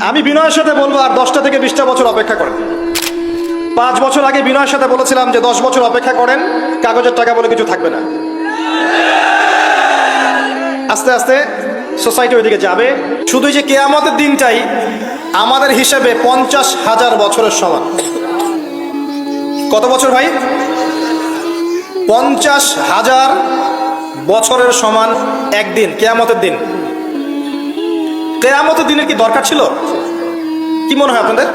আমি বিনয়ের সাথে বলব আর দশটা থেকে বিশটা বছর অপেক্ষা করেন। পাঁচ বছর আগে বিনয়ের সাথে বলেছিলাম যে দশ বছর অপেক্ষা করেন, কাগজের টাকা বলে কিছু থাকবে না। আস্তে আস্তে সোসাইটি ওইদিকে যাবে। শুধু যে কেয়ামতের দিনটাই আমাদের হিসেবে পঞ্চাশ হাজার বছরের সমান। কত বছর ভাই? পঞ্চাশ হাজার বছরের সমান একদিন, কেয়ামতের দিন। কেয়ামতের দিনের কি দরকার ছিল? কি মনে হয় আপনাদের?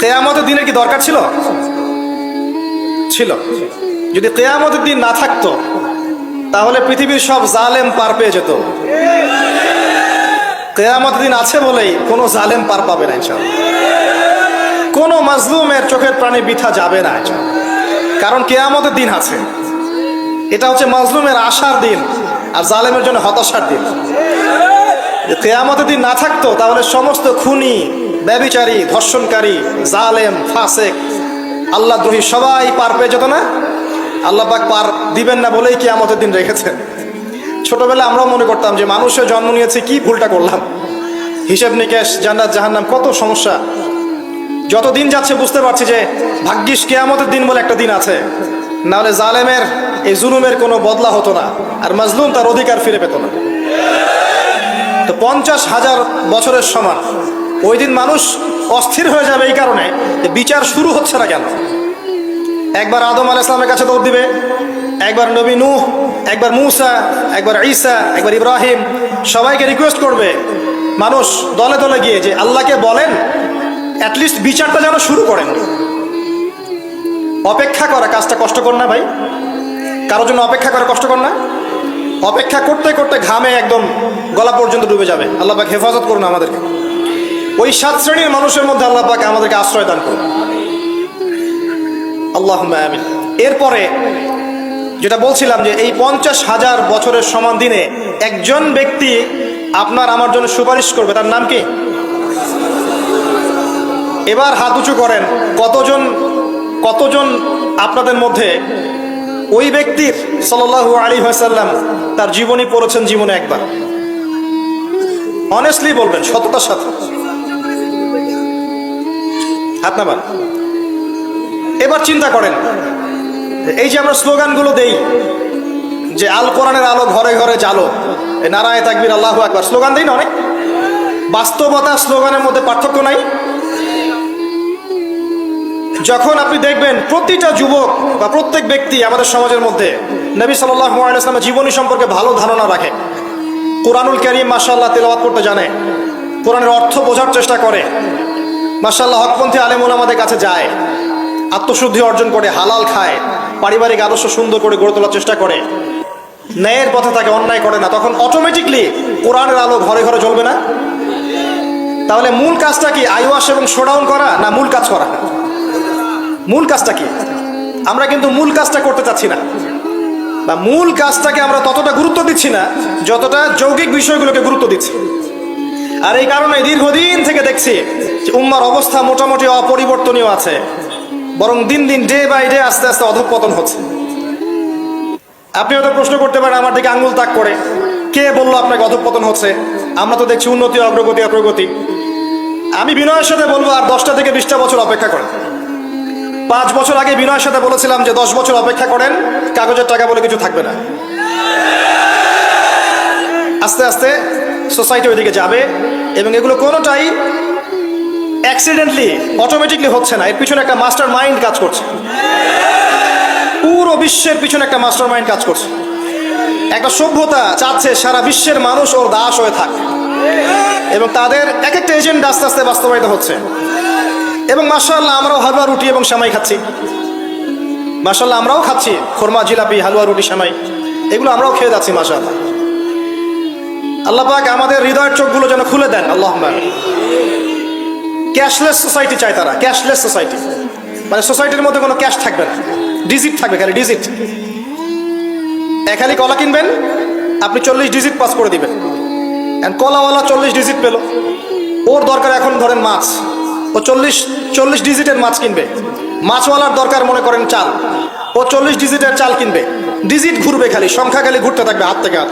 কেয়ামতের দিনের কি দরকার ছিল? ছিল। যদি কেয়ামতের দিন না থাকতো, তাহলে পৃথিবীর সব জালেম পার পেয়ে যেত। কেয়ামতের দিন আছে বলেই কোনো জালেম পার পাবে না ইনশাল্লাহ কোনো মাজলুমের চোখের প্রাণী বৃথা যাবে না। কারণ কেয়ামতের দিন আছে। এটা হচ্ছে মাজলুমের আশার দিন আর জালেমের জন্য হতাশার দিন। কেয়ামতের দিন না থাকতো, তাহলে সমস্ত খুনি, ব্যবিচারী, ধর্ষণকারী, জালেম, ফাসেক, আল্লাহ দ্রোহী সবাই পার পেয়ে যেত না? আল্লাহ পাক পার দিবেন না বলেই কেয়ামতের দিন রেখেছেন। ছোটবেলায় আমরাও মনে করতাম যে মানুষের জন্ম নিয়েছে, কি ভুলটা করলাম? হিসেব নিকেশ, জান্নাত, জাহান্নাম, কত সমস্যা। যত দিন যাচ্ছে বুঝতে পারছি যে ভাগ্যিস কেয়ামতের দিন বলে একটা দিন আছে। নাহলে জালেমের, এই জুলুমের কোনো বদলা হতো না, আর মাজলুম তার অধিকার ফিরে পেত না। তো পঞ্চাশ হাজার বছরের সমান। ওই দিন মানুষ অস্থির হয়ে যাবে এই কারণে যে বিচার শুরু হচ্ছে না কেন? একবার আদম আল ইসলামের কাছে দৌড় দিবে, একবার নবী নূহ, একবার মুসা, একবার ঈসা, একবার ইব্রাহিম, সবাইকে রিকোয়েস্ট করবে। মানুষ দলে দলে গিয়ে যে আল্লাহকে বলেন অ্যাটলিস্ট বিচারটা যেন শুরু করেন। অপেক্ষা করা কাজটা কষ্টকর না ভাই? কারোর জন্য অপেক্ষা করা কষ্টকর না? অপেক্ষা করতে করতে ঘামে একদম গলা পর্যন্ত ডুবে যাবে। আল্লাহ পাক হেফাজত করুন আমাদেরকে। ওই সাত শ্রেণির মানুষের মধ্যে আল্লাহ পাক আমাদেরকে আশ্রয় দান করুন। আল্লাহ আমিন। এরপরে যেটা বলছিলাম যে এই পঞ্চাশ হাজার বছরের সমান দিনে একজন ব্যক্তি আপনার আমার জন্য সুপারিশ করবে। তার নাম কি? এবার হাত উঁচু করেন। কতজন কতজন আপনাদের মধ্যে ওই ব্যক্তির সাল্লাল্লাহু আলী হাসাল্লাম তার জীবনী পড়েছেন জীবনে একবার। অনেস্টলি বলবেন সততার সাথে। হাত নামান। এবার চিন্তা করেন, এই যে আমরা স্লোগানগুলো দেই, যে আল কোরআনের আলো ঘরে ঘরে জালো নারায় তাকবির, আল্লাহ একবার স্লোগান দিই না অনেক? বাস্তবতা স্লোগানের মধ্যে পার্থক্য নাই। যখন আপনি দেখবেন প্রতিটা যুবক বা প্রত্যেক ব্যক্তি আমাদের সমাজের মধ্যে নবী সাল্লামের জীবনী সম্পর্কে ভালো ধারণা রাখে। কোরআনুল করিম মাসাল্লাহ তেলাওয়াত করতে জানে। কোরআনের অর্থ বোঝার চেষ্টা করে। মাসাল্লাহ হকপন্থী আলেমুল আমাদের কাছে যায়। আত্মশুদ্ধি অর্জন করে, হালাল খায়। পারিবারিক আদর্শ সুন্দর করে গড়ে তোলার চেষ্টা করে। ন্যায়ের পথে তাকে অন্যায় করে না। তখন অটোমেটিকলি কোরআনের আলো ঘরে ঘরে জ্বলবে না? তাহলে মূল কাজটা কি আইওয়াস এবং শোডাউন করা না মূল কাজ করা? মূল কাজটা কি? আমরা কিন্তু মূল কাজটা করতে চাচ্ছি না। বা মূল কাজটাকে আমরা ততটা গুরুত্ব দিচ্ছি না, যতটা যৌগিক বিষয়গুলোকে গুরুত্ব দিচ্ছি। আর এই কারণে দীর্ঘদিন থেকে দেখছি যে উম্মার অবস্থা মোটামুটি অপরিবর্তনীয় আছে, বরং দিন দিন ডে বাই ডে আস্তে আস্তে অধঃপতন হচ্ছে। আপনি হয়তো প্রশ্ন করতে পারেন, আমার দিকে আঙ্গুল তাক করে। কে বলল আপনাকে অধঃপতন হচ্ছে? আমরা তো দেখছি উন্নতি, অগ্রগতি অগ্রগতি। আমি বিনয়ের সাথে বলব, আর দশটা থেকে বিশটা বছর অপেক্ষা করেন। পাঁচ বছর আগে বিনয়ের সাথে বলেছিলাম যে দশ বছর অপেক্ষা করেন, কাগজের টাকা বলে কিছু থাকবে না। আস্তে আস্তে সোসাইটি ওইদিকে যাবে এবং এগুলো কোনোটাই অ্যাক্সিডেন্টলি অটোমেটিকলি হচ্ছে না। এর পিছনে একটা মাস্টার মাইন্ড কাজ করছে। পুরো বিশ্বের পিছনে একটা মাস্টার মাইন্ড কাজ করছে। একটা সভ্যতা চাচ্ছে সারা বিশ্বের মানুষ ওর দাস হয়ে থাক। এবং তাদের এক একটা এজেন্ট আস্তে আস্তে বাস্তবায়িত হচ্ছে। এবং মাসাল্লাহ আমরাও হালুয়া রুটি এবং সামাই খাচ্ছি। মাসাল্লাহ আমরাও খাচ্ছি, খোরমা, জিলাপি, হালুয়া, রুটি, সামাই। এগুলো আমরাও খেয়ে যাচ্ছি মাসাল্লাহ আল্লাহ পাক আমাদের হৃদয়ের চোখগুলো যেন খুলে দেন আল্লাহ ক্যাশলেস সোসাইটি চায় তারা, ক্যাশলেস সোসাইটি। মানে সোসাইটির মধ্যে কোনো ক্যাশ থাকবে না, ডিজিট থাকবে, খালি ডিজিট। এক খালি কলা কিনবেন, আপনি চল্লিশ ডিজিট পাস করে দিবেন। কলাওয়ালা চল্লিশ ডিজিট পেল। ওর দরকার এখন ধরেন মাছ। ও চল্লিশ চল্লিশ ডিজিটের মাছ কিনবে। মাছওয়ালার দরকার মনে করেন চাল। ও চল্লিশ ডিজিটের চাল কিনবে। ডিজিট ঘুরবে খালি, সংখ্যা খালি ঘুরতে থাকবে হাত থেকে হাত।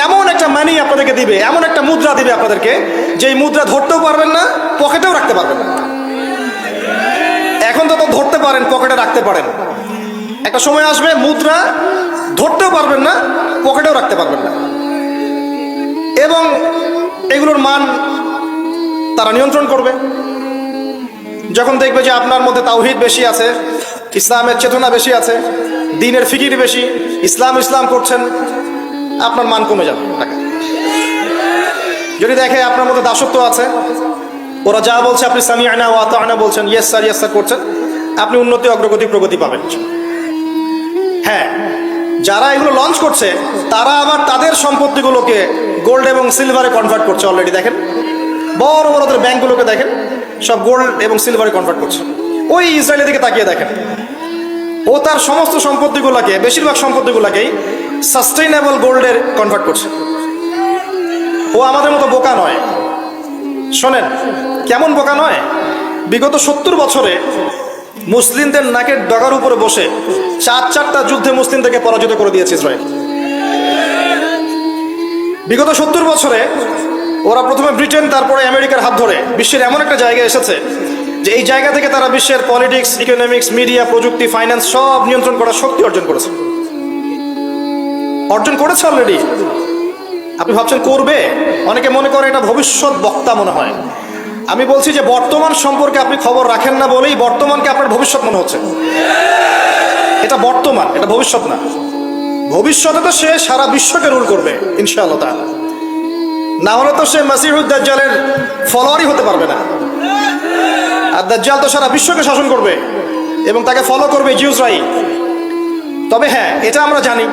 এমন একটা মানি আপনাদেরকে দিবে, এমন একটা মুদ্রা দিবে আপনাদেরকে যে এই মুদ্রা ধরতেও পারবেন না, পকেটেও রাখতে পারবেন না। এখন তো তো ধরতে পারেন, পকেটে রাখতে পারেন। একটা সময় আসবে, মুদ্রা ধরতেও পারবেন না, পকেটেও রাখতে পারবেন না। এবং এগুলোর মান তারা নিয়ন্ত্রণ করবে। যখন দেখবে যে আপনার মধ্যে তাওহিদ বেশি আছে, ইসলামের চেতনা বেশি আছে, দিনের ফিকির বেশি, ইসলাম ইসলাম করছেন, আপনার মান কমে যাবে। টাকা যদি দেখে আপনার মধ্যে দাসত্ব আছে, ওরা যা বলছে আপনি সামি আনা ও আনা বলছেন ইয়েস স্যার ইয়েস স্যার করছেন, আপনি উন্নতি, অগ্রগতি, প্রগতি পাবেন। হ্যাঁ যারা এগুলো লঞ্চ করছে, তারা আবার তাদের সম্পত্তিগুলোকে গোল্ড এবং সিলভারে কনভার্ট করছে অলরেডি দেখেন। বড় বড় ওদের ব্যাংকগুলোকে দেখেন, সব গোল্ড এবং সিলভারে কনভার্ট করছে। ওই ইসরায়েলের দিকে তাকিয়ে দেখেন। ও তার সমস্ত সম্পত্তিগুলোকে, বেশিরভাগ সম্পত্তিগুলোকেই সাস্টেইনেবল গোল্ডের কনভার্ট করছে। ও আমাদের মতো বোকা নয়। শোনেন, কেমন বোকা নয়? বিগত সত্তর বছরে মুসলিমদের নাকের ডগার উপরে বসে চার চারটা যুদ্ধে মুসলিমদেরকে পরাজিত করে দিয়েছে ইসরায়েল। বিগত সত্তর বছরে ওরা প্রথমে ব্রিটেন, তারপরে আমেরিকার হাত ধরে। বিশ্বের এমন একটা জায়গায় এসেছে যে এই জায়গা থেকে তারা বিশ্বের পলিটিক্স ইকোনমিক্স মিডিয়া প্রযুক্তি ফাইন্যান্স সব নিয়ন্ত্রণ করার শক্তি অর্জন করেছে। অর্জন করেছে অলরেডি আপনি ভাবছেন, করবে? অনেকে মনে করে এটা ভবিষ্যৎ বক্তা মনে হয়। আমি বলছি যে বর্তমান সম্পর্কে আপনি খবর রাখেন না বলেই বর্তমানকে আপনার ভবিষ্যৎ মনে হচ্ছে। এটা বর্তমান, এটা ভবিষ্যৎ না। ভবিষ্যতে তো সে সারা বিশ্বকে রুল করবে, ইনশাআল্লাহ তাআলা। না হলে তো সে মাসিহুদ দাজ্জালের ফলোয়ারই হতে পারবে না। আর দাজ্জাল তো সারা বিশ্বকে শাসন করবে এবং তাকে ফলো করবে জিউসরাই তবে হ্যাঁ এটা আমরা জানি।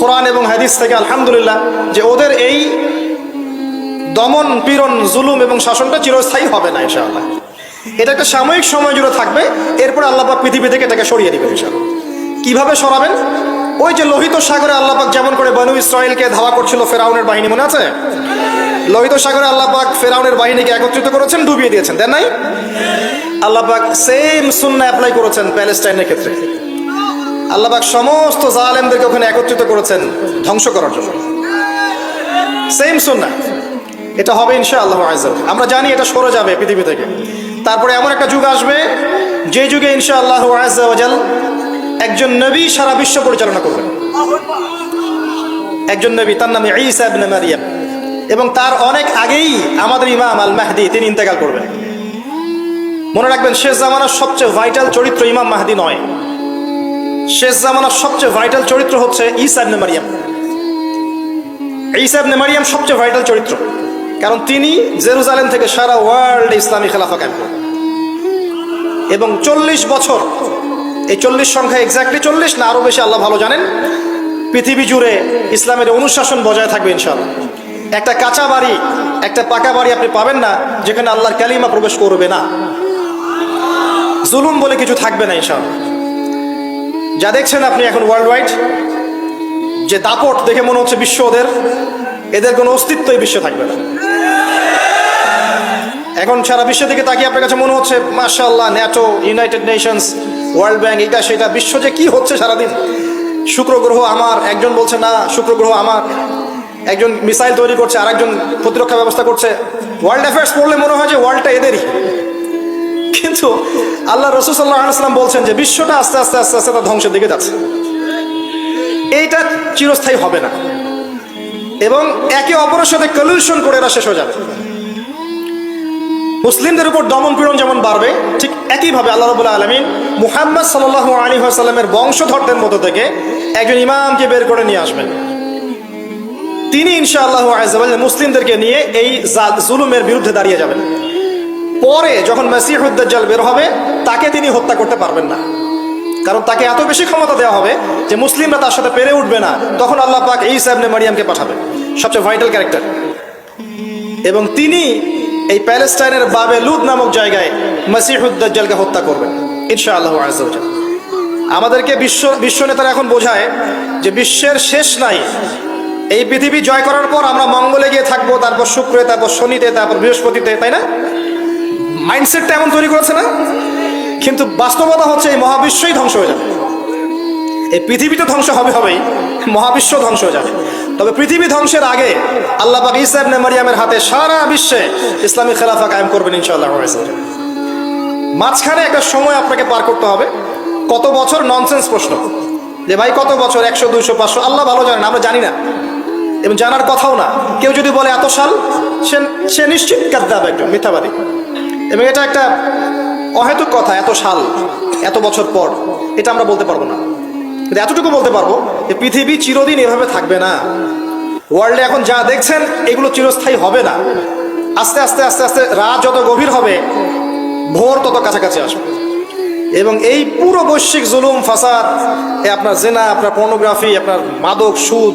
কোরআন এবং হাদিস থেকে আলহামদুলিল্লাহ যে ওদের এই দমন, পীড়ন, জুলুম এবং শাসনটা চিরস্থায়ী হবে না ইনশাআল্লাহ। এটা একটা সাময়িক সময় জুড়ে থাকবে, এরপর আল্লাপাক পৃথিবী থেকে এটাকে সরিয়ে দিবে ইনশাআল্লাহ। কীভাবে সরাবেন? ওই যে লোহিত সাগরে আল্লাপাক যেমন করে বনু ইসরায়েলকে ধাওয়া করছিল ফেরাউনের বাহিনী, মনে আছে? লোহিত সাগরে আল্লাপাক ফেরাউনের বাহিনীকে একত্রিত করেছেন, ডুবিয়ে দিয়েছেন, দেন নাই? আল্লাপাক সেম সুন্না অ্যাপ্লাই করেছেন প্যালেস্টাইনের ক্ষেত্রে। আল্লাহবাক সমস্ত জালেমদেরকে ওখানে একত্রিত করেছেন, ধ্বংস করার জন্য। সেম সুন্না এটা হবে ইনশা আল্লাহ আমরা জানি এটা সরে যাবে পৃথিবী থেকে। তারপরে এমন একটা যুগ আসবে, যে যুগে ইনশা আল্লাহ আজাল একজন নবী সারা বিশ্ব পরিচালনা করবেন। একজন নবী, তার নামে ঈসা মারিয়াম। এবং তার অনেক আগেই আমাদের ইমাম আল মাহদি তিনি ইন্তেকাল করবেন। মনে রাখবেন, শেষ জামানার সবচেয়ে ভাইটাল চরিত্র ইমাম মাহদি নয়। শেষ জামানার সবচেয়ে ভাইটাল চরিত্র হচ্ছে ঈসা ইবনে মারিয়াম। ঈসা ইবনে মারিয়াম সবচেয়ে ভাইটাল চরিত্র। কারণ তিনি জেরুজালেম থেকে সারা ওয়ার্ল্ড ইসলামী খেলাফা কায়েম এবং চল্লিশ বছর এই চল্লিশ সংখ্যা এক্স্যাক্টলি চল্লিশ না আরও বেশি, আল্লাহ ভালো জানেন। পৃথিবী জুড়ে ইসলামের অনুশাসন বজায় থাকবে ইনশাআল্লাহ। একটা কাঁচা বাড়ি, একটা পাকা বাড়ি আপনি পাবেন না, যেখানে আল্লাহর ক্যালিমা প্রবেশ করবে না। জুলুম বলে কিছু থাকবে না ইনশাআল্লাহ। যা দেখছেন আপনি এখন ওয়ার্ল্ড ওয়াইড যে দাপট দেখে মনে হচ্ছে বিশ্ব ওদের, এদের কোনো অস্তিত্বই বিশ্বে থাকবে না। এখন সারা বিশ্ব দিকে তাকিয়ে আপনার কাছে মনে হচ্ছে মাশাল্লাহ NATO, United Nations World Bank এটা সেটা, বিশ্ব যে কি হচ্ছে সারাদিন? শুক্র গ্রহ আমার, একজন বলছে, না শুক্র গ্রহ আমার। একজন মিসাইল তৈরি করছে আর একজন প্রতিরক্ষা ব্যবস্থা করছে। ওয়ার্ল্ড অ্যাফেয়ার্স পড়লে মনে হয় যে ওয়ার্ল্ডটা এদেরই। কিন্তু আল্লাহ রসুল্লাহ আসলাম বলছেন যে বিশ্বটা আস্তে আস্তে আস্তে আস্তে তার ধ্বংসের দিকে যাচ্ছে। এইটা চিরস্থায়ী হবে না। এবং একে অপরের সাথে কলিউশন করে এরা শেষ হয়ে যাবে। মুসলিমদের উপর দমন পীড়ন যেমন বাড়বে, ঠিক একইভাবে আল্লাহ রবুল্লাহ আলমিন মুহাম্মদ সাল্লাহ আলী সাল্লামের বংশধরদের মধ্য থেকে একজন ইমামকে বের করে নিয়ে আসবেন। তিনি ইনশা আল্লাহ মুসলিমদেরকে নিয়ে এই জুলুমের বিরুদ্ধে দাঁড়িয়ে যাবেন। পরে যখন মাসিহুদ্দাল বের হবে, তাকে তিনি হত্যা করতে পারবেন না। কারণ তাকে এত বেশি ক্ষমতা দেওয়া হবে যে মুসলিমরা তার সাথে পেরে উঠবে না। তখন আল্লাহ পাক এই সাহেবনে মারিয়ামকে পাঠাবেন, সবচেয়ে ভাইটাল ক্যারেক্টার এবং তিনি এই প্যালেস্টাইনের বাবে লুদ নামক জায়গায় মাসিহুদ্দালকে হত্যা করবেন ইনশা আল্লাহ আমাদেরকে বিশ্ব বিশ্ব নেতারা এখন বোঝায় যে বিশ্বের শেষ নাই। এই পৃথিবী জয় করার পর আমরা মঙ্গলে গিয়ে থাকব, তারপর শুক্রে, তারপর শনিতে, তারপর বৃহস্পতিতে, তাই না? মাইন্ডসেটটা এমন তৈরি করেছে না? কিন্তু বাস্তবতা হচ্ছে এই মহাবিশ্বই ধ্বংস হয়ে যাবে। এই পৃথিবী তো ধ্বংস হবে হবেই, মহাবিশ্ব ধ্বংস হয়ে যাবে। তবে পৃথিবী ধ্বংসের আগে আল্লাহ পাক ইসা ইবনে মারিয়ামের হাতে সারা বিশ্বে ইসলামী খেলাফা কায়েম করবেন ইনশাআল্লাহ মাঝখানে একটা সময় আপনাকে পার করতে হবে, কত বছর ননসেন্স প্রশ্ন। যে ভাই, কত বছর? একশো, দুইশো, পাঁচশো? আল্লাহ ভালো জানেন, আমরা জানি না। এবং জানার কথাও না। কেউ যদি বলে, এত সাল? সে সে নিশ্চিত কাদ্দাব একজন, মিথ্যাবাদী। এবং এটা একটা অহেতুক কথা, এত সাল, এত বছর পর। এটা আমরা বলতে পারব না। কিন্তু এতটুকু বলতে পারব যে পৃথিবী চিরদিন এভাবে থাকবে না। ওয়ার্ল্ডে এখন যা দেখছেন, এগুলো চিরস্থায়ী হবে না। আস্তে আস্তে আস্তে আস্তে রাত যত গভীর হবে, ভোর তত কাছাকাছি আসবে। এবং এই পুরো বৈশ্বিক জুলুম, ফাসাদ আপনার জেনা, আপনার পর্নোগ্রাফি আপনার মাদক, সুদ,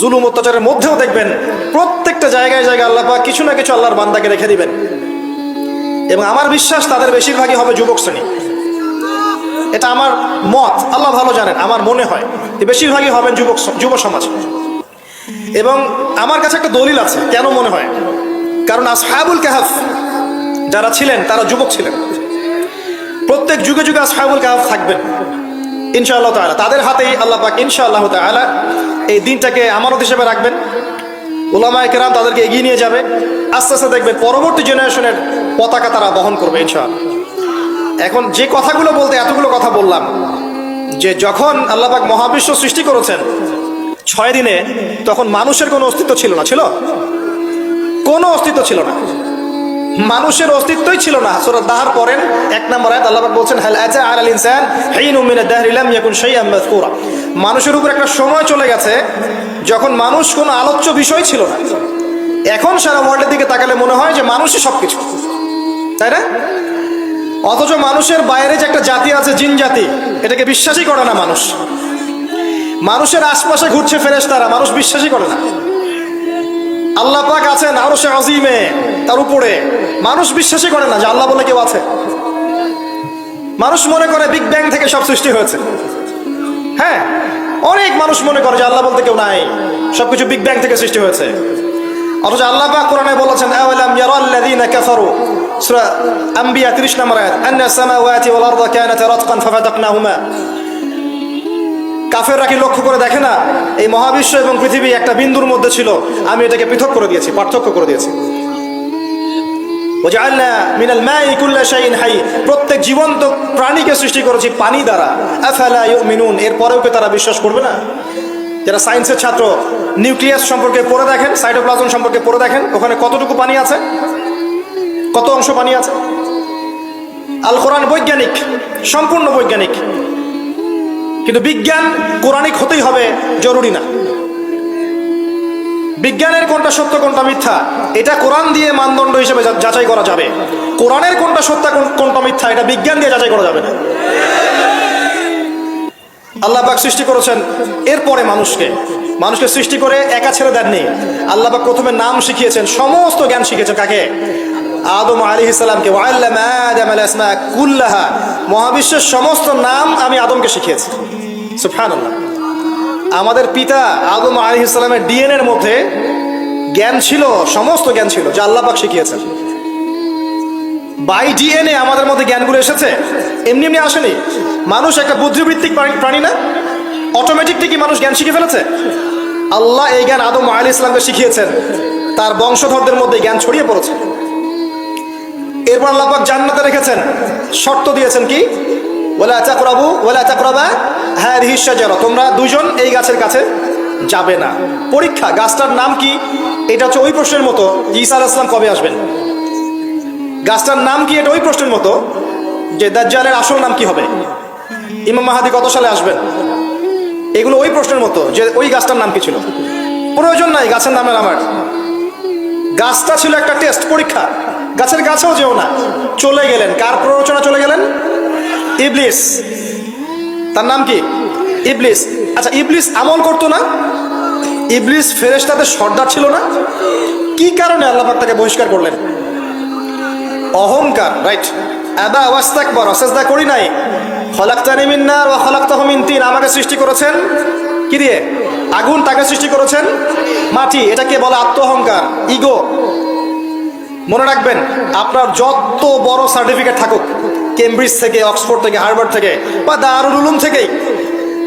জুলুম, অত্যাচারের মধ্যেও দেখবেন, প্রত্যেকটা জায়গায় জায়গায় আল্লাহ কিছু না কিছু আল্লাহর বান্দাকে রেখে দিবেন। এবং আমার বিশ্বাস, তাদের বেশিরভাগই হবে যুবক শ্রেণি। এটা আমার মত। আল্লাহ ভালো জানেন, আমার মনে হয়। বেশিরভাগই হবেন যুবক যুব সমাজ। এবং আমার কাছে একটা দলিল আছে, কেন মনে হয়? কারণ আসহাবুল কাহাফ যারা ছিলেন, তারা যুবক ছিলেন। প্রত্যেক যুগে যুগে আসহাবুল কাহাফ থাকবেন, ইনশাআল্লাহ তাআলা। তাদের হাতেই আল্লাহ পাক ইনশাআল্লাহ তাআলা এই দিনটাকে আমানত হিসেবে রাখবেন। ওলামায়ে কেরাম তাদেরকে এগিয়ে নিয়ে যাবে। আস্তে আস্তে দেখবেন পরবর্তী জেনারেশনের পতাকা তারা বহন করবে, ইনশাআল্লাহ। এখন যে কথাগুলো বলতে এতগুলো কথা বললাম, যে যখন আল্লাহবাক মহাবিশ্ব সৃষ্টি করেছেন, ছয় দিনে তখন মানুষের কোনো অস্তিত্ব ছিল না, ছিল? কোনো অস্তিত্ব ছিল না। মানুষের অস্তিত্বই ছিল না। সূরা দাহার পড়েন, এক নম্বর আয়াত আল্লাহ বলছেন, হাল আতা আলাল ইনসান হিনু মিন আদ-দাহরি লাম ইয়াকুন শাইআন মাযকুরা। মানুষের উপর একটা সময় চলে গেছে, যখন মানুষ কোনো আলোচ্য বিষয় ছিল না। এখন সারা ওয়ার্ল্ডের দিকে তাকালে মনে হয় যে মানুষই সবকিছু। তাই না? অথচ মানুষের বাইরে যে একটা জাতি আছে, জিন জাতি, এটাকে বিশ্বাসই করে না মানুষ। মানুষের আশপাশে ঘুরছে ফেরেস তারা মানুষ বিশ্বাসই করে না। আল্লাহ পাক আছেন আরও সে আজিমে, তার উপরে। মানুষ বিশ্বাসই করে না যে আল্লাহ বলে কেউ আছে। মানুষ মনে করে বিগ ব্যাং থেকে সব সৃষ্টি হয়েছে। হ্যাঁ অনেক মানুষ মনে করে যে আল্লাহ বলতে কেউ নাই, সবকিছু বিগ ব্যাং থেকে সৃষ্টি হয়েছে। অথচ আল্লাহ পাক কোরআনে বলেছেন সূরা আম্বিয়া 30 নম্বর আয়াত, আন্না সামাওয়াতি ওয়াল কানাতা রাতকান ফাফাতাকনাহুমা কাফেররা কি লক্ষ্য করে দেখে না? এই মহাবিশ্ব এবং পৃথিবী একটা বিন্দুর মধ্যে ছিল। আমি এটাকে পৃথক করে দিয়েছি, পার্থক্য করে দিয়েছি। প্রত্যেক জীবন্ত প্রাণীকে সৃষ্টি করেছি পানি দ্বারা। আফালা ইউমিনুন? এরপরেও কি তারা বিশ্বাস করবে না? যারা সায়েন্সের ছাত্র, নিউক্লিয়াস সম্পর্কে পড়ে দেখেন, সাইটোপ্লাজম সম্পর্কে পড়ে দেখেন, ওখানে কতটুকু পানি আছে? কত অংশ পানি আছে? আল কোরআন বৈজ্ঞানিক, সম্পূর্ণ বৈজ্ঞানিক। কিন্তু বিজ্ঞান কোরআনিক হতেই হবে, জরুরি না। বিজ্ঞানের কোনটা সত্য, কোনটা মিথ্যা, এটা কোরআন দিয়ে মানদণ্ড হিসেবে যাচাই করা যাবে। কোরআনের কোনটা সত্য, কোন- কোনটা মিথ্যা, এটা বিজ্ঞান দিয়ে যাচাই করা যাবে না। আল্লাহ পাক সৃষ্টি করেছেন এরপরে মানুষকে। মানুষকে সৃষ্টি করে একা ছেড়ে দেননি। আল্লাহ পাক প্রথমে নাম শিখিয়েছেন, সমস্ত জ্ঞান শিখিয়েছেন কাকে? আদম আলী ইসলামকে কুল্লাহা মহাবিশ্বের সমস্ত নাম আমি আদমকে শিখিয়েছি। সুফহানাল্লাহ আমাদের পিতা আদম আলী ইসলামের ডিএনএর মধ্যে জ্ঞান ছিল, সমস্ত জ্ঞান ছিল, যা আল্লাহ পাক শিখিয়েছেন। বাই ডিএনএ আমাদের মধ্যে জ্ঞানগুলো এসেছে? এমনি এমনি আসেনি। মানুষ একটা বুদ্ধিবৃত্তিক প্রাণী- না? অটোমেটিকলি কি মানুষ জ্ঞান শিখে ফেলেছে? আল্লাহ এই জ্ঞান আদম আলী ইসলামকে শিখিয়েছেন। তার বংশধরদের মধ্যে জ্ঞান ছড়িয়ে পড়েছে। এরপর আল্লাপাক জান্নাতে রেখেছেন। শর্ত দিয়েছেন কি? ওলা চাকরাবু ওলা চাকরাবা হ্যাঁ রিহিসাজারা তোমরা দুজন এই গাছের কাছে যাবে না। পরীক্ষা, গাছটার নাম কি? এটা হচ্ছে ওই প্রশ্নের মতো। ঈসা আলাইহিস কবে আসবেন? গাছটার নাম কি? এটা ওই প্রশ্নের মতো যে দাজ্জালের আসল নাম কি হবে? ইমাম মাহাদি কত সালে আসবেন? এগুলো ওই প্রশ্নের মতো যে ওই গাছটার নাম কি ছিল? প্রয়োজন নাই, গাছের নামের আমার। গাছটা ছিল একটা টেস্ট, পরীক্ষা। গাছের গাছেও যেও না। চলে গেলেন। কার প্ররোচনা চলে গেলেন? ইবলিস। তার নাম কি? ইবলিস। আচ্ছা ইবলিস আমল করতো না? ইবলিস ফেরেশতাদের সর্দার ছিল না? কি কারণে আল্লাহ তাকে বহিষ্কার করলেন? অহংকার রাইট আবা ওয়াস্তাকবার অসেজদা করি নাই। খলাক্তানি মিন নার ওয়া খলাক্তাহু মিন তিন। আমাকে সৃষ্টি করেছেন কি দিয়ে? আগুন তাকে সৃষ্টি করেছেন? মাটি, এটাকে বলে আত্ম অহংকার ইগো। মনে রাখবেন, আপনার যত বড় সার্টিফিকেট থাকুক কেমব্রিজ থেকে অক্সফোর্ড থেকে হার্ভার্ড থেকে, বা দারুল উলুম থেকেই,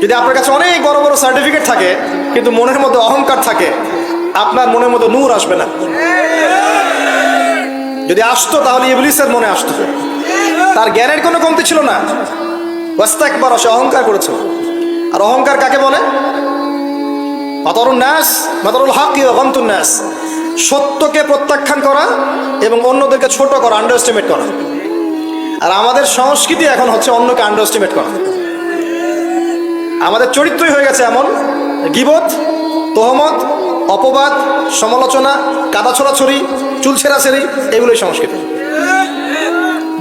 যদি আপনার কাছে অনেক বড় বড় সার্টিফিকেট থাকে, কিন্তু মনের মধ্যে অহংকার থাকে, আপনার মনের মধ্যে নূর আসবে না। যদি আসতো, তাহলে ইবলিসের মনে আসতো। তার জ্ঞানের কোনো কমতি ছিল না। বাস্তা একবার সে অহংকার করেছিল আর অহংকার কাকে বলে? মাতরুন নাস, মাতরুল হক গন্তুন নাস। সত্যকে প্রত্যাখ্যান করা এবং অন্যদেরকে ছোট করা আন্ডারস্টিমেট করা। আর আমাদের সংস্কৃতি এখন হচ্ছে অন্যকে আন্ডার এস্টিমেট করা। আমাদের চরিত্রই হয়ে গেছে এমন, গিবত, তোহমত, অপবাদ, সমালোচনা, কাদা ছোড়াছড়ি চুল ছেঁড়াছেড়ি, এগুলোই সংস্কৃতি।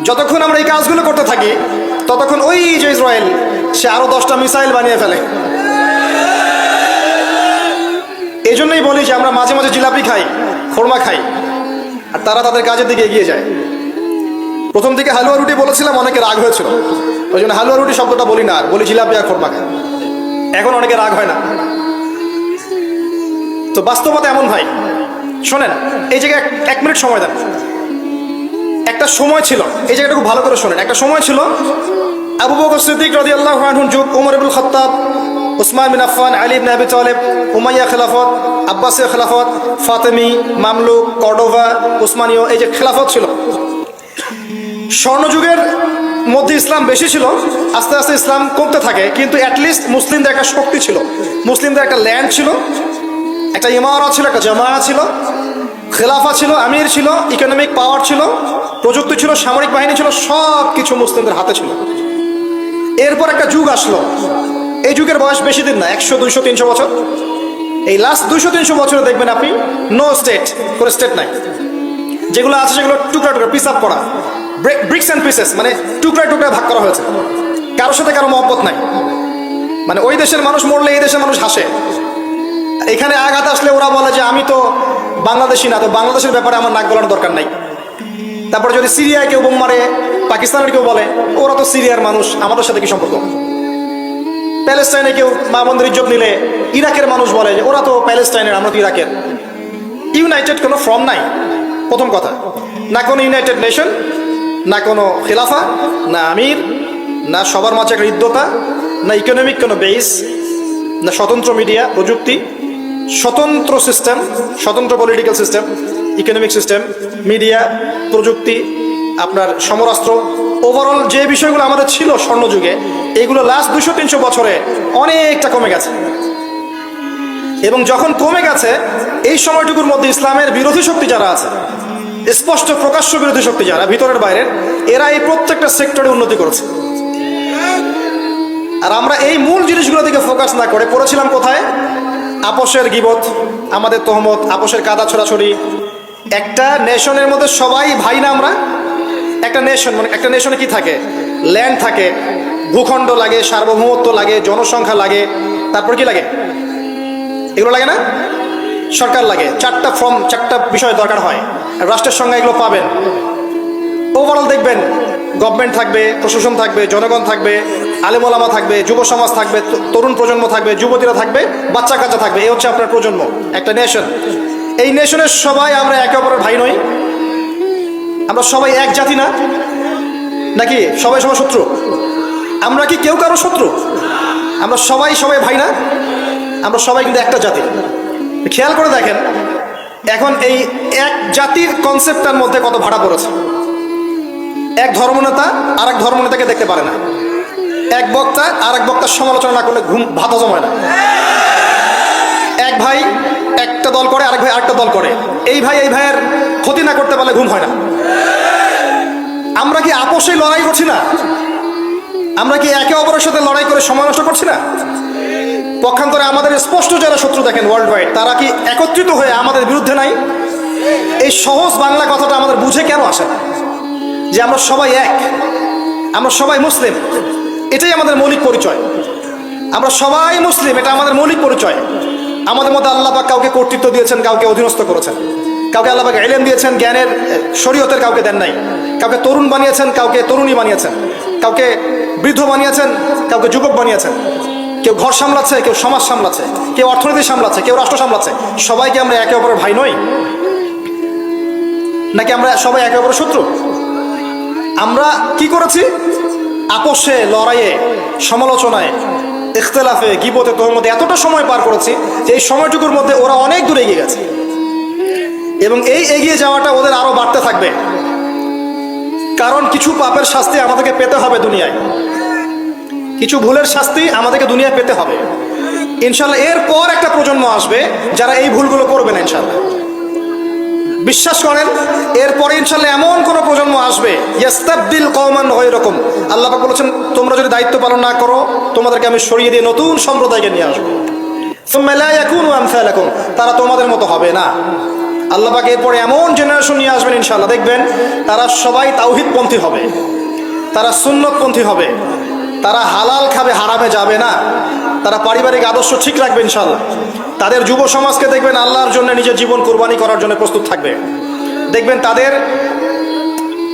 যতক্ষণ আমরা এই কাজগুলো করতে থাকি, ততক্ষণ ওই যে ইসরায়েল, সে আরও দশটা মিসাইল বানিয়ে ফেলে। এই জন্যই বলি যে আমরা মাঝে মাঝে জিলাপি খাই, খোরমা খাই, আর তারা তাদের কাজের দিকে এগিয়ে যায়। প্রথম দিকে হালুয়া রুটি বলেছিলাম, অনেকে রাগ হয়েছিল। ওই জন্য হালুয়া রুটি শব্দটা বলি না, আর বলি জিলাপি আর খোরমা খাই। এখন অনেকে রাগ হয় না। তো বাস্তবতা এমন ভাই শোনেন, এই জায়গায় এক- মিনিট সময় দেন। একটা সময় ছিল, এই জায়গাটা খুব ভালো করে শোনেন। একটা সময় ছিল, আবু বকর সিদ্দিক রাদিয়াল্লাহু আনহুর যুগ ওমর ইবনুল খাত্তাব উসমান বিন আফফান, আলী ইবনে আবি তালেব, উমাইয়া খেলাফত, আব্বাসীয় খেলাফত, ফাতেমি, মামলুক, কর্ডোভা, উসমানীয়, এই যে খেলাফত ছিল। স্বর্ণযুগের মধ্যে ইসলাম বেশি ছিল, আস্তে আস্তে ইসলাম কমতে থাকে, কিন্তু অ্যাটলিস্ট মুসলিমদের একটা শক্তি ছিল। মুসলিমদের একটা ল্যান্ড ছিল, একটা ইমারত ছিল, একটা জামা ছিল খেলাফা ছিল, আমির ছিল ইকোনমিক পাওয়ার ছিল, প্রযুক্তি ছিল, সামরিক বাহিনী ছিল সব কিছু মুসলিমদের হাতে ছিল। এরপর একটা যুগ আসলো। এই যুগের বয়স বেশি দিন না, একশো, দুইশো, তিনশো বছর। এই লাস্ট দুইশো, তিনশো বছরে দেখবেন আপনি নো স্টেট কোনো স্টেট নাই। যেগুলো আছে সেগুলো টুকরা টুকরা পিস আপ করা। ব্রিক্স অ্যান্ড পিসেস মানে টুকরা টুকরায় ভাগ করা হয়েছে। কারোর সাথে কারও মহব্বত নাই। মানে ওই দেশের মানুষ মরলে এই দেশের মানুষ হাসে। এখানে আঘাত আসলে ওরা বলে যে, আমি তো বাংলাদেশি না, তো বাংলাদেশের ব্যাপারে আমার নাক গলানোর দরকার নাই। তারপরে যদি সিরিয়ায় কেউ বোম মারে, পাকিস্তানের কেউ বলে, ওরা তো সিরিয়ার মানুষ, আমাদের সাথে কি সম্পর্ক? প্যালেস্টাইনে কেউ মা মন্দির ইজ্জত নিলে ইরাকের মানুষ বলে যে, ওরা তো প্যালেস্টাইনের আমরা তো ইরাকের। ইউনাইটেড কোনো ফর্ম নাই, প্রথম কথা। না কোনো ইউনাইটেড নেশন, না কোনো খেলাফা, না আমির, না সবার মাঝে একটা ইদ্যতা, না ইকোনমিক কোনো বেস না স্বতন্ত্র মিডিয়া, প্রযুক্তি, স্বতন্ত্র সিস্টেম, স্বতন্ত্র political system, economic system, media, প্রযুক্তি আপনার সমরাস্ত্র। ওভারঅল যে বিষয়গুলো আমাদের ছিল স্বর্ণযুগে, এগুলো লাস্ট দুশো তিনশো বছরে অনেকটা কমে গেছে। এবং যখন কমে গেছে, এই সময়টুকুর মধ্যে ইসলামের বিরোধী শক্তি যারা আছে, স্পষ্ট প্রকাশ্য বিরোধী শক্তি যারা, ভিতরের বাইরের, এরা এই প্রত্যেকটা সেক্টরে উন্নতি করেছে। আর আমরা এই মূল জিনিসগুলো দিকে ফোকাস না করে পড়েছিলাম কোথায়? আপোষের গিবত, আমাদের তহমত, আপোষের কাদা ছড়াছড়ি। একটা নেশনের মধ্যে সবাই ভাই না আমরা? একটা নেশন মানে একটা নেশনে কি থাকে? ল্যান্ড থাকে, ভূখণ্ড লাগে, সার্বভৌমত্ব লাগে, জনসংখ্যা লাগে, তারপর কি লাগে? এগুলো লাগে না? সরকার লাগে, চারটা ফর্ম চারটা বিষয় দরকার হয়। রাষ্ট্রের সঙ্গে এগুলো পাবেন। ওভারঅল দেখবেন গভর্নমেন্ট থাকবে, প্রশাসন থাকবে, জনগণ থাকবে আলেমোলামা থাকবে, যুব সমাজ থাকবে তরুণ প্রজন্ম থাকবে, যুবতীরা থাকবে, বাচ্চা কাচ্চা থাকবে। এই হচ্ছে আপনার প্রজন্ম, একটা নেশন এই নেশনের সবাই আমরা একে অপরের ভাই নই। আমরা সবাই এক জাতি না? নাকি সবাই সবাই শত্রু? আমরা কি কেউ কারও শত্রু? আমরা সবাই সবাই ভাই না? আমরা সবাই কিন্তু একটা জাতি। খেয়াল করে দেখেন, এখন এই এক জাতির কনসেপ্টটার মধ্যে কত ভাড়া পড়েছে। এক ধর্মনেতা আর এক ধর্মনেতাকে দেখতে পারে না। এক বক্তা আর এক বক্তার সমালোচনা না করলে ঘুম ভাত হজম হয় না। এক ভাই একটা দল করে, আরেক ভাই আরেকটা দল করে। এই ভাই এই ভাইয়ের ক্ষতি না করতে পারলে ঘুম হয় না। আমরা কি আপোষে লড়াই করছি না? আমরা কি একে অপরের সাথে লড়াই করে সময় নষ্ট করছি না? পক্ষান্তরে আমাদের স্পষ্ট যারা শত্রু দেখেন ওয়ার্ল্ড ওয়াইড তারা কি একত্রিত হয়ে আমাদের বিরুদ্ধে নাই? এই সহজ বাংলা কথাটা আমাদের বুঝে কেন আসে না? যে আমরা সবাই এক, আমরা সবাই মুসলিম, এটাই আমাদের মৌলিক পরিচয়। আমরা সবাই মুসলিম, এটা আমাদের মৌলিক পরিচয়। আমাদের মধ্যে আল্লাহ পাক কাউকে কর্তৃত্ব দিয়েছেন, কাউকে অধীনস্থ করেছেন। কাউকে আল্লাহ পাক এলেন দিয়েছেন, জ্ঞানের শরীয়তের কাউকে দেন নাই। কাউকে তরুণ বানিয়েছেন, কাউকে তরুণী বানিয়েছেন। কাউকে বৃদ্ধ বানিয়েছেন, কাউকে যুবক বানিয়েছেন। কেউ ঘর সামলাচ্ছে, কেউ সমাজ সামলাচ্ছে, কেউ অর্থনীতি সামলাচ্ছে, কেউ রাষ্ট্র সামলাচ্ছে। সবাইকে আমরা একে অপরের ভাই নই। নাকি আমরা সবাই একে অপরের শত্রু? আমরা কি করেছি? আপোষে, লড়াইয়ে, সমালোচনায় ইখতলাফে গিবতে মধ্যে এতটা সময় পার করেছি যে এই সময়টুকুর মধ্যে ওরা অনেক দূর এগিয়ে গেছে। এবং এই এগিয়ে যাওয়াটা ওদের আরও বাড়তে থাকবে। কারণ কিছু পাপের শাস্তি আমাদেরকে পেতে হবে দুনিয়ায়। কিছু ভুলের শাস্তি আমাদেরকে দুনিয়ায় পেতে হবে। ইনশাল্লাহ এরপর একটা প্রজন্ম আসবে যারা এই ভুলগুলো করবে না, ইনশাল্লাহ। বিশ্বাস করেন, এরপরে ইনশাল্লাহ এমন কোন প্রজন্ম আসবে, ইয়াস্তাবদিল কওমান রকম আল্লাহ পাক বলেছেন, তোমরা যদি দায়িত্ব পালন না করো, তোমাদেরকে আমি সরিয়ে দিয়ে নতুন সম্প্রদায়কে নিয়ে আসব। তারা তোমাদের মতো হবে না। আল্লাহ পাক এরপরে এমন জেনারেশন নিয়ে আসবেন ইনশাল্লাহ। দেখবেন, তারা সবাই তাওহিদ পন্থী হবে, তারা সুন্নত পন্থী হবে। তারা হালাল খাবে, হারামে যাবে না। তারা পারিবারিক আদর্শ ঠিক রাখবে ইনশাল্লাহ তাদের যুব সমাজকে দেখবেন আল্লাহর জন্য নিজের জীবন কোরবানি করার জন্য প্রস্তুত থাকবে। দেখবেন তাদের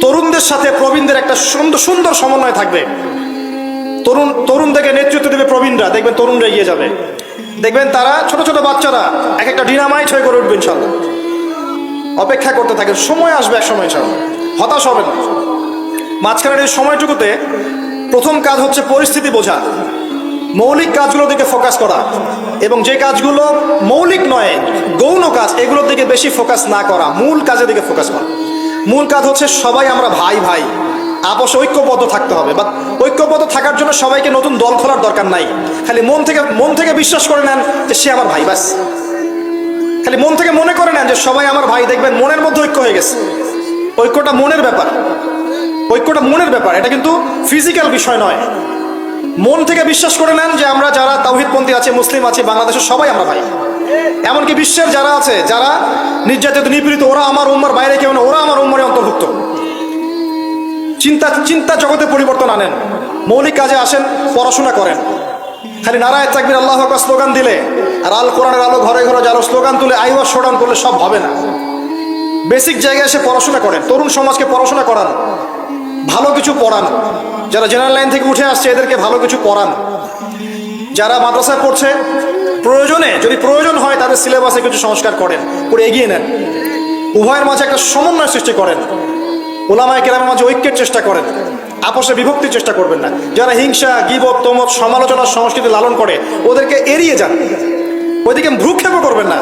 তরুণদের সাথে প্রবীণদের একটা সুন্দর সুন্দর সমন্বয় থাকবে। তরুণ তরুণদেরকে নেতৃত্ব দেবে প্রবীণরা। দেখবেন তরুণরা এগিয়ে যাবে। দেখবেন তারা, ছোট ছোট বাচ্চারা এক একটা ডিনামাইট হয়ে করে উঠবে ইনশাল্লাহ অপেক্ষা করতে থাকেন। সময় আসবে এক সময় ইনশাল্লাহ হতাশ হবেন না। মাঝখানের এই সময়টুকুতে প্রথম কাজ হচ্ছে পরিস্থিতি বোঝা। মৌলিক কাজগুলোর দিকে ফোকাস করা। এবং যে কাজগুলো মৌলিক নয়, গৌণ কাজ, এগুলোর দিকে বেশি ফোকাস না করা, মূল কাজের দিকে ফোকাস করা। মূল কাজ হচ্ছে সবাই আমরা ভাই ভাই। আপস ঐক্যবদ্ধ থাকতে হবে। বা ঐক্যবদ্ধ থাকার জন্য সবাইকে নতুন দল খোলার দরকার নাই। খালি মন থেকে মন থেকে বিশ্বাস করে নেন যে সে আমার ভাই, ব্যাস। খালি মন থেকে মনে করে নেন যে সবাই আমার ভাই। দেখবেন মনের মধ্যে ঐক্য হয়ে গেছে। ঐক্যটা মনের ব্যাপার। ঐক্যটা মনের ব্যাপার, এটা কিন্তু ফিজিক্যাল বিষয় নয়। মন থেকে বিশ্বাস করে নেন যে আমরা যারা তাওহিদপন্থী আছে, মুসলিম আছে, বাংলাদেশের সবাই আমরা ভাই। এমনকি বিশ্বের যারা আছে, যারা নির্যাতিত, নিপীড়িত, ওরা আমার উম্মার বাইরে কেউ না, ওরা আমার উম্মারে অন্তর্ভুক্ত। চিন্তা চিন্তা জগতে পরিবর্তন আনেন। মৌলিক কাজে আসেন, পড়াশোনা করেন। খালি নারায় তাকবির আল্লাহ আকবার স্লোগান দিলে, আর আল কোরআনের আলো ঘরে ঘরে জালো স্লোগান তুলে আইওয়াজ শোডাউন করলে সব হবে না। বেসিক জায়গায় এসে পড়াশোনা করেন। তরুণ সমাজকে পড়াশোনা করান। ভালো কিছু পড়ান। যারা জেনারেল লাইন থেকে উঠে আসছে, এদেরকে ভালো কিছু পড়ান। যারা মাদ্রাসা করছে প্রয়োজনে, যদি প্রয়োজন হয়, তাদের সিলেবাসে কিছু সংস্কার করেন, করে এগিয়ে নেন। উভয়ের মাঝে একটা সমন্বয় সৃষ্টি করেন। ওলামায় কেরামের মাঝে ঐক্যের চেষ্টা করেন। আপসে বিভক্তির চেষ্টা করবেন না। যারা হিংসা, গিবত, তমত সমালোচনার সংস্কৃতি লালন করে, ওদেরকে এড়িয়ে যান। ওইদিকে ভ্রুক্ষেপও করবেন না।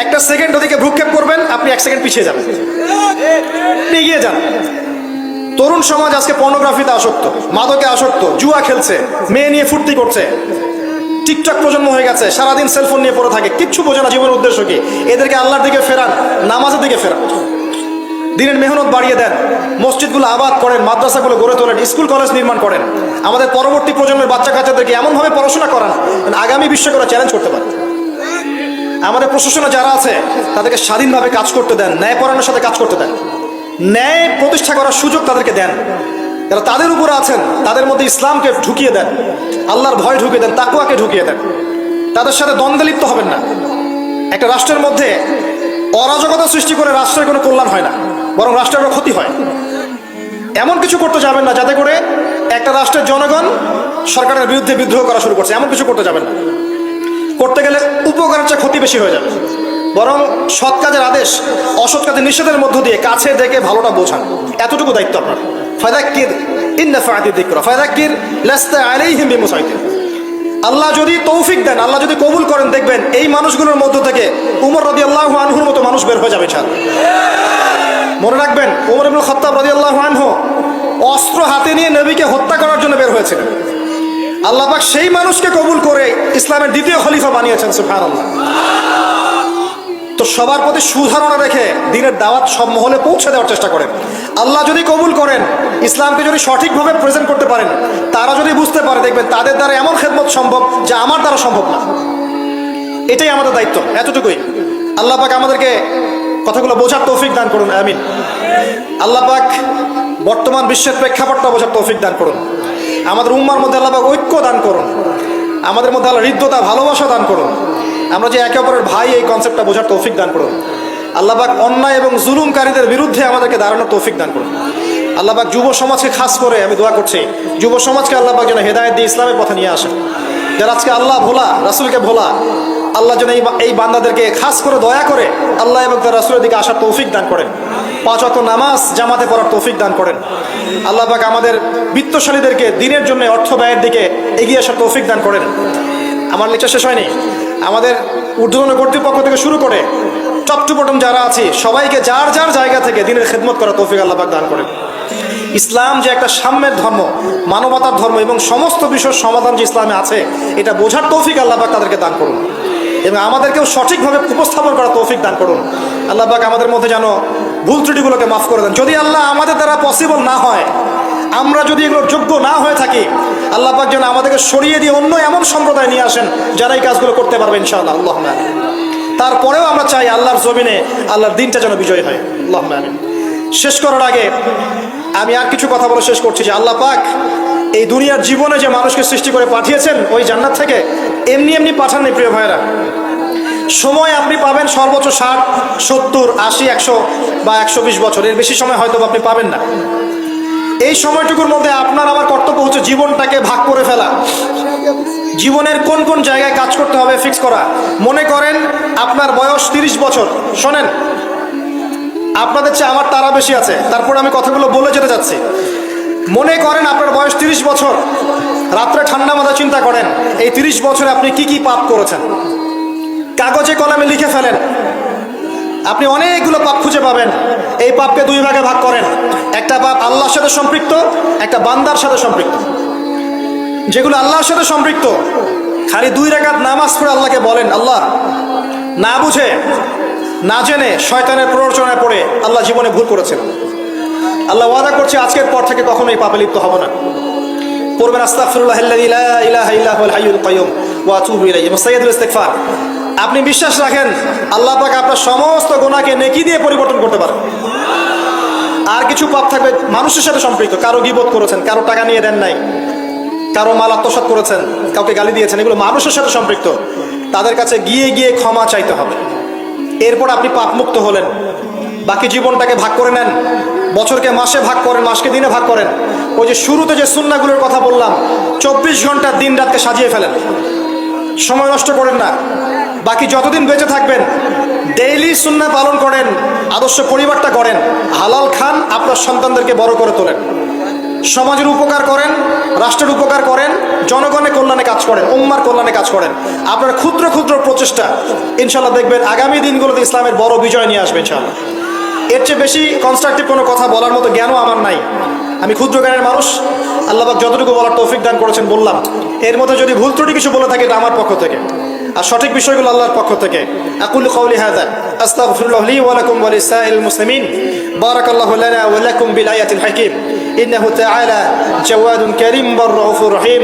একটা সেকেন্ড ওদিকে ভ্রুক্ষেপ করবেন, আপনি এক সেকেন্ড পিছিয়ে যাবেন। এগিয়ে যান। তরুণ সমাজ আজকে পর্নোগ্রাফিতে আসক্ত, মাদকে আসক্ত, জুয়া খেলছে, মেয়ে নিয়ে ফুর্তি করছে। টিকটক প্রজন্ম হয়ে গেছে, সারাদিন সেলফোন নিয়ে পড়ে থাকে, কিচ্ছু বোঝে না জীবনের উদ্দেশ্য কি? এদেরকে আল্লাহর দিকে ফেরান, নামাজের দিকে ফেরান। দিনের মেহনত বাড়িয়ে দেন, মসজিদগুলো আবাদ করেন, মাদ্রাসাগুলো গড়ে তোলেন, স্কুল কলেজ নির্মাণ করেন। আমাদের পরবর্তী প্রজন্মের বাচ্চা কাচ্চাদেরকে এমনভাবে পড়াশোনা করান আগামী বিশ্বকে ওরা চ্যালেঞ্জ করতে পারে। আমাদের প্রশাসনে যারা আছে, তাদেরকে স্বাধীনভাবে কাজ করতে দেন ন্যায় পরায়ণের সাথে কাজ করতে দেন। ন্যায় প্রতিষ্ঠা করার সুযোগ তাদেরকে দেন। যারা তাদের উপরে আছেন, তাদের মধ্যে ইসলামকে ঢুকিয়ে দেন, আল্লাহর ভয় ঢুকিয়ে দেন, তাকুয়াকে ঢুকিয়ে দেন। তাদের সাথে দ্বন্দ্বে লিপ্ত হবেন না। একটা রাষ্ট্রের মধ্যে অরাজকতা সৃষ্টি করে রাষ্ট্রের কোনো কল্যাণ হয় না, বরং রাষ্ট্রের ক্ষতি হয়। এমন কিছু করতে যাবেন না, যাতে করে একটা রাষ্ট্রের জনগণ সরকারের বিরুদ্ধে বিদ্রোহ করা শুরু করছে। এমন কিছু করতে যাবেন না। করতে গেলে উপকারের চেয়ে ক্ষতি বেশি হয়ে যাবে। বরং সৎ কাজের আদেশ, অসৎ কাজের নিষেধের মধ্য দিয়ে কাছে দেখে ভালোটা বোঝান। এতটুকু দায়িত্ব আপনার। ফায়দাক্কির আল্লাহ যদি তৌফিক দেন, আল্লাহ যদি কবুল করেন, দেখবেন এই মানুষগুলোর মধ্য থেকে উমর রদি আল্লাহ আনহুর মতো মানুষ বের হয়ে যাবে ছাড় মনে রাখবেন, উমর ইবনুল খত্তাব রদি আল্লাহ আনহু অস্ত্র হাতে নিয়ে নবীকে হত্যা করার জন্য বের হয়েছিলেন। আল্লাহ পাক সেই মানুষকে কবুল করে ইসলামের দ্বিতীয় খলিফা বানিয়েছেন সুফান আল্লাহ তো সবার প্রতি সুধারণা রেখে দিনের দাওয়াত সব মহলে পৌঁছে দেওয়ার চেষ্টা করেন। আল্লাহ যদি কবুল করেন, ইসলামকে যদি সঠিকভাবে প্রেজেন্ট করতে পারেন, তারা যদি বুঝতে পারে, দেখবেন তাদের দ্বারা এমন খেদমত সম্ভব যা আমার দ্বারা সম্ভব না। এটাই আমাদের দায়িত্ব, এতটুকুই। আল্লাহ পাক আমাদেরকে কথাগুলো বোঝার তৌফিক দান করুন, আমিন। আল্লাহ পাক বর্তমান বিশ্বের প্রেক্ষাপটটা বোঝার তৌফিক দান করুন। আমাদের উম্মার মধ্যে আল্লাহ পাক ঐক্য দান করুন। আমাদের মধ্যে আল্লাহ হৃদ্যতা, ভালোবাসা দান করুন। আমরা যে একে অপরের ভাই, এই কনসেপ্টটা বোঝার তৌফিক দান করুন। আল্লাহবাক অন্যায় এবং জুলুমকারীদের বিরুদ্ধে আমাদেরকে দাঁড়ানোর তৌফিক দান করুন। আল্লাহবাক যুব সমাজকে খাস করে আমি দোয়া করছি, যুব সমাজকে আল্লাহবাক যেন হেদায়ত দিয়ে ইসলামের পথে নিয়ে আসেন। যারা আজকে আল্লাহ ভোলা, রাসুলকে ভোলা, আল্লাহ যেন এই বান্দাদেরকে খাস করে দয়া করে আল্লাহ এবং তার রাসুলের দিকে আসার তৌফিক দান করেন। পাঁচ অত নামাজ জামাতে পড়ার তৌফিক দান করেন। আল্লাহ পাক আমাদের বিত্তশালীদেরকে দিনের জন্য অর্থ ব্যয়ের দিকে এগিয়ে আসার তৌফিক দান করেন। আমার লেকচার শেষ হয়নি। আমাদের ঊর্ধ্বতন কর্তৃপক্ষ থেকে শুরু করে টপ টু বটম যারা আছে, সবাইকে যার যার জায়গা থেকে দিনের খেদমত করা তৌফিক আল্লাহ দান করেন। ইসলাম যে একটা সাম্যের ধর্ম, মানবতার ধর্ম এবং সমস্ত বিষয়ের সমাধান যে ইসলামে আছে, এটা বোঝার তৌফিক আল্লাহ পাক তাদেরকে দান করুন। এবং আমাদেরকেও সঠিকভাবে উপস্থাপন করা তৌফিক দান করুন। আল্লাহ পাক আমাদের মধ্যে যেন ভুল ত্রুটিগুলোকে মাফ করে দেন। যদি আল্লাহ আমাদের দ্বারা পসিবল না হয় আমরা যদি এগুলোর যোগ্য না হয়ে থাকি, আল্লাহ পাক যেন আমাদেরকে সরিয়ে দিয়ে অন্য এমন সম্প্রদায় নিয়ে আসেন যারা এই কাজগুলো করতে পারবে ইনশাআল্লাহ। আল্লাহ তারপরেও আমরা চাই আল্লাহর জমিনে আল্লাহর দিনটা যেন বিজয় হয়। আল্লাহ শেষ করার আগে আমি আর কিছু কথা বলে শেষ করছি যে আল্লাহ পাক এই দুনিয়ার জীবনে যে মানুষকে সৃষ্টি করে পাঠিয়েছেন ওই জান্নাত থেকে এমনি এমনি পাঠাননি প্রিয় ভাইরা সময় আপনি পাবেন সর্বোচ্চ ষাট, সত্তর, আশি, একশো বা একশো বিশ বছর। এর বেশি সময় হয়তো আপনি পাবেন না। এই সময়টুকুর মধ্যে আপনার আমার কর্তব্য হচ্ছে জীবনটাকে ভাগ করে ফেলা। জীবনের কোন কোন জায়গায় কাজ করতে হবে ফিক্স করা। মনে করেন আপনার বয়স তিরিশ বছর, শোনেন। আপনাদের চেয়ে আমার তারা বেশি আছে, তারপর আমি কথাগুলো বলে যেতে যাচ্ছি। মনে করেন আপনার বয়স তিরিশ বছর, রাত্রে ঠান্ডা মাথা চিন্তা করেন, এই তিরিশ বছরে আপনি কি কি পাপ করেছেন? কাগজে কলমে লিখে ফেলেন। আপনি অনেকগুলো পাপ খুঁজে পাবেন, এই পাপকে দুই ভাগে ভাগ করেন। একটা পাপ আল্লাহর সাথে সম্পৃক্ত, একটা বান্দার সাথে সম্পৃক্ত। যেগুলো আল্লাহর সাথে সম্পৃক্ত, খালি দুই রেখাত নামাজ পড়ে আল্লাহকে বলেন, আল্লাহ, না বুঝে, না জেনে শয়তানের প্ররোচনায় পড়ে আল্লাহ জীবনে ভুল করেছেন। আল্লাহ ওয়াদা করছে, আজকের পর থেকে কখনো এই পাপে লিপ্ত হব না। পড়বেন ইস্তিগফার। আপনি বিশ্বাস রাখেন, আল্লাহ পাক আপনার সমস্ত গোনাকে নেকি দিয়ে পরিবর্তন করতে পারেন। আর কিছু পাপ থাকবে মানুষের সাথে সম্পৃক্ত। কারও গিবত করেছেন, কারও টাকা নিয়ে দেন নাই, কারও মাল আত্মসাৎ করেছেন, কাউকে গালি দিয়েছেন, এগুলো মানুষের সাথে সম্পৃক্ত। তাদের কাছে গিয়ে গিয়ে ক্ষমা চাইতে হবে। এরপর আপনি পাপমুক্ত হলেন। বাকি জীবনটাকে ভাগ করে নেন। বছরকে মাসে ভাগ করেন, মাসকে দিনে ভাগ করেন। ওই যে শুরুতে যে সুন্নাগুলোর কথা বললাম, চব্বিশ ঘণ্টা দিন রাতকে সাজিয়ে ফেলেন। সময় নষ্ট করেন না। বাকি যতদিন বেঁচে থাকবেন ডেইলি সুন্না পালন করেন, আদর্শ পরিবারটা করেন, হালাল খান আপনার সন্তানদেরকে বড় করে তোলেন। সমাজের উপকার করেন, রাষ্ট্রের উপকার করেন, জনগণের কল্যাণে কাজ করেন, উম্মার কল্যাণে কাজ করেন। আপনার ক্ষুদ্র ক্ষুদ্র প্রচেষ্টা ইনশাল্লাহ দেখবেন আগামী দিনগুলোতে ইসলামের বড় বিজয় নিয়ে আসবে ইনশাল্লাহ এর চেয়ে বেশি কনস্ট্রাকটিভ কোনো কথা বলার মতো জ্ঞানও আমার নাই। আমি ক্ষুদ্র জ্ঞানের মানুষ আল্লাহবাক যতটুকু বলার তৌফিক দান করেছেন বললাম। এর মধ্যে যদি ভুল ত্রুটি কিছু বলে থাকে, এটা আমার পক্ষ থেকে। আর সঠিক বিষয়গুলো আল্লাহর পক্ষ থেকে। আকুল কৌলি হাদা আস্তাগফিরুল্লাহ লি ওয়া লাকুম ওয়া লিসাইল মুসলিমিন। বারাকাল্লাহু লানা ওয়া লাকুম বিল আয়াতিল হাকিম। ইন্নাহু তাআলা জাওয়াদুন কারীম বাররাউফুর রহিম।